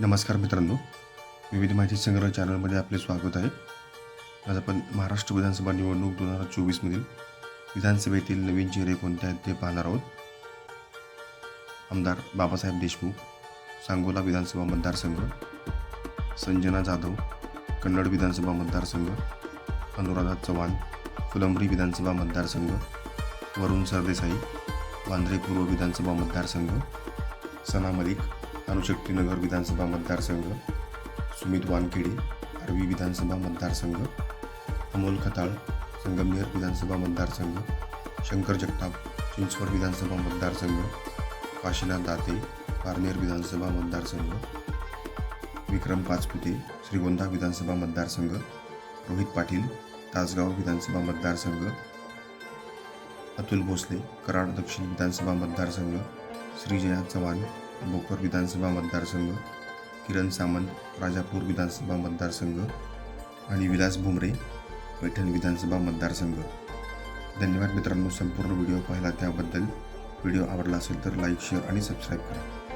नमस्कार मित्रांनो. विविध माहिती संग्रह चॅनलमध्ये आपले स्वागत आहे. आज आपण महाराष्ट्र विधानसभा निवडणूक दोन हजार चोवीसमधील विधानसभेतील नवीन चेहरे कोणते आहेत ते पाहणार आहोत. आमदार बाबासाहेब देशमुख सांगोला विधानसभा मतदारसंघ संजना जाधव कन्नड विधानसभा मतदारसंघ अनुराधा चव्हाण फुलंब्री विधानसभा मतदारसंघ वरुण सरदेसाई वांद्रे पूर्व विधानसभा मतदारसंघ सना मलिक अणुशक्तीनगर विधानसभा मतदारसंघ सुमित वानखेडे आरवी विधानसभा मतदारसंघ अमोल खताळ संगमनेर विधानसभा मतदारसंघ शंकर जगताप चिंचवड विधानसभा मतदारसंघ काशीनाथ दाते पारनेर विधानसभा मतदारसंघ विक्रम पाचपुते श्रीगोंदा विधानसभा मतदारसंघ रोहित पाटील तासगाव विधानसभा मतदारसंघ अतुल भोसले कराड दक्षिण विधानसभा मतदारसंघ श्रीजया चव्हाण भोकर विधानसभा मतदारसंघ किरण सामंत राजापूर विधानसभा मतदारसंघ आणि विलास भुमरे पैठण विधानसभा मतदारसंघ. धन्यवाद मित्रांनो संपूर्ण व्हिडिओ पाहिला त्याबद्दल. व्हिडिओ आवडला असेल तर लाईक शेअर आणि सबस्क्राईब करा.